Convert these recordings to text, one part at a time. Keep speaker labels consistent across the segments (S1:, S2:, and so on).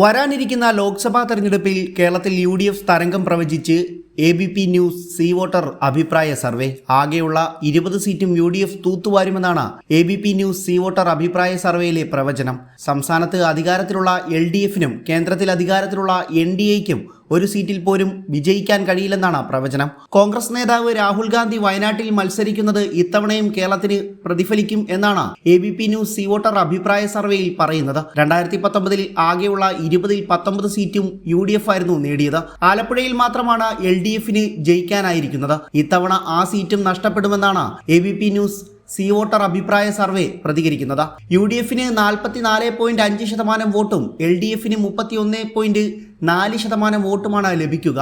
S1: വരാനിരിക്കുന്ന ലോക്സഭാ തെരഞ്ഞെടുപ്പിൽ കേരളത്തിൽ യു ഡി എഫ് തരംഗം പ്രവചിച്ച് A B P news C voter അഭിപ്രായ സർവേ. ആകെയുള്ള ഇരുപത് സീറ്റും U D F തൂത്തുവാരുമെന്നാണ് A B P news C voter അഭിപ്രായ സർവേയിലെ പ്രവചനം. സംസ്ഥാനത്ത് അധികാരത്തിലുള്ള എൽ ഡി എഫിനും കേന്ദ്രത്തിൽ അധികാരത്തിലുള്ള എൻ ഡി എക്കും ഒരു സീറ്റിൽ പോലും വിജയിക്കാൻ കഴിയില്ലെന്നാണ് പ്രവചനം. കോൺഗ്രസ് നേതാവ് രാഹുൽ ഗാന്ധി വയനാട്ടിൽ മത്സരിക്കുന്നത് ഇത്തവണയും കേരളത്തിന് പ്രതിഫലിക്കും എന്നാണ് A B P news C voter അഭിപ്രായ സർവേയിൽ പറയുന്നത്. രണ്ടായിരത്തി പത്തൊമ്പതിൽ ആകെയുള്ള ഇരുപതിൽ പത്തൊമ്പത് സീറ്റും യു ഡി എഫ് ആയിരുന്നു നേടിയത്. ആലപ്പുഴയിൽ മാത്രമാണ് എൽ ഡി എഫിന് ജയിക്കാനായിരിക്കുന്നത്. ഇത്തവണ ആ സീറ്റും നഷ്ടപ്പെടുമെന്നാണ് A B P news C voter അഭിപ്രായ സർവേ പ്രതികരിക്കുന്നത്. യു ഡി എഫിന് നാൽപ്പത്തിനാല് പോയിന്റ് അഞ്ച് ശതമാനം വോട്ടും എൽ ഡി എഫിന് മുപ്പത്തി ഒന്ന് പോയിന്റ് നാല് ശതമാനം വോട്ടുമാണ് ലഭിക്കുക.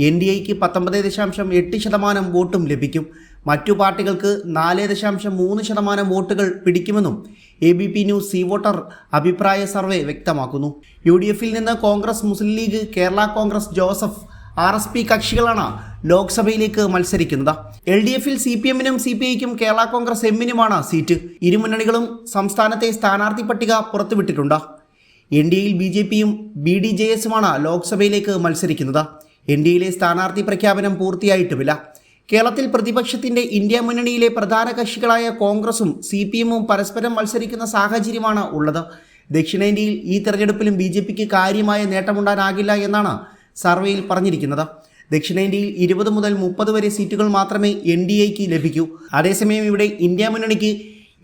S1: എൻ ഡി എക്ക് പത്തൊമ്പത് ദശാംശം എട്ട് ശതമാനം വോട്ടും ലഭിക്കും. മറ്റു പാർട്ടികൾക്ക് നാല് ദശാംശം മൂന്ന് ശതമാനം വോട്ടുകൾ പിടിക്കുമെന്നും A B P News C Voter അഭിപ്രായ സർവേ വ്യക്തമാക്കുന്നു. യു ഡി എഫിൽ നിന്ന് Congress Muslim League Kerala Congress Joseph R S P കക്ഷികളാണ് ലോക്സഭയിലേക്ക് മത്സരിക്കുന്നത്. എൽ ഡി എഫിൽ സി പി എമ്മിനും സി പി ഐക്കും കേരള കോൺഗ്രസ് എമ്മിനുമാണ് സീറ്റ്. ഇരുമുന്നണികളും സംസ്ഥാനത്തെ സ്ഥാനാർത്ഥി പട്ടിക പുറത്തുവിട്ടിട്ടുണ്ട്. എൻ ഡി എയിൽ ബി ജെ പിയും ബി ഡി ജെ എസുമാണ് ലോക്സഭയിലേക്ക് മത്സരിക്കുന്നത്. എൻ ഡി എയിലെ സ്ഥാനാർത്ഥി പ്രഖ്യാപനം പൂർത്തിയായിട്ടുമില്ല. കേരളത്തിൽ പ്രതിപക്ഷത്തിന്റെ ഇന്ത്യ മുന്നണിയിലെ പ്രധാന കക്ഷികളായ കോൺഗ്രസും സി പി എമ്മും പരസ്പരം മത്സരിക്കുന്ന സാഹചര്യമാണ് ഉള്ളത്. ദക്ഷിണേന്ത്യയിൽ ഈ തെരഞ്ഞെടുപ്പിലും ബി ജെ പിക്ക് കാര്യമായ നേട്ടമുണ്ടാനാകില്ല എന്നാണ് സർവേയിൽ പറഞ്ഞിരിക്കുന്നത്. ദക്ഷിണേന്ത്യയിൽ ഇരുപത് മുതൽ മുപ്പത് വരെ സീറ്റുകൾ മാത്രമേ എൻ ഡി എക്ക് ലഭിക്കൂ. അതേസമയം ഇവിടെ ഇന്ത്യ മുന്നണിക്ക്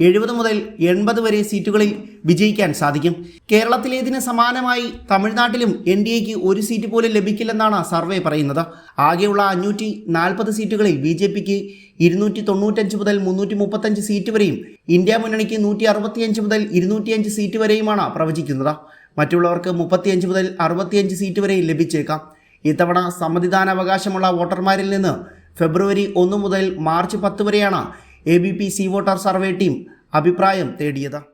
S1: എഴുപത് മുതൽ എൺപത് വരെ സീറ്റുകളിൽ വിജയിക്കാൻ സാധിക്കും. കേരളത്തിലേതിന് സമാനമായി തമിഴ്നാട്ടിലും എൻ ഡി എക്ക് ഒരു സീറ്റ് പോലും ലഭിക്കില്ലെന്നാണ് സർവേ പറയുന്നത്. ആകെയുള്ള അഞ്ഞൂറ്റി നാൽപ്പത് സീറ്റുകളിൽ ബി ജെ പിക്ക് ഇരുന്നൂറ്റി തൊണ്ണൂറ്റഞ്ച് മുതൽ മുന്നൂറ്റി മുപ്പത്തഞ്ച് സീറ്റ് വരെയും ഇന്ത്യ മുന്നണിക്ക് നൂറ്റി അറുപത്തിയഞ്ച് മുതൽ ഇരുന്നൂറ്റിയഞ്ച് സീറ്റ് വരെയുമാണ് പ്രവചിക്കുന്നത്. മറ്റുള്ളവർക്ക് മുപ്പത്തിയഞ്ച് മുതൽ അറുപത്തിയഞ്ച് സീറ്റ് വരെ ലഭിച്ചേക്കാം. ഇത്തവണ സമ്മതിദാനാവകാശമുള്ള വോട്ടർമാരിൽ നിന്ന് ഫെബ്രുവരി ഒന്ന് മുതൽ മാർച്ച് പത്ത് വരെയാണ് A B P C voter survey team അഭിപ്രായം തേടിയത്.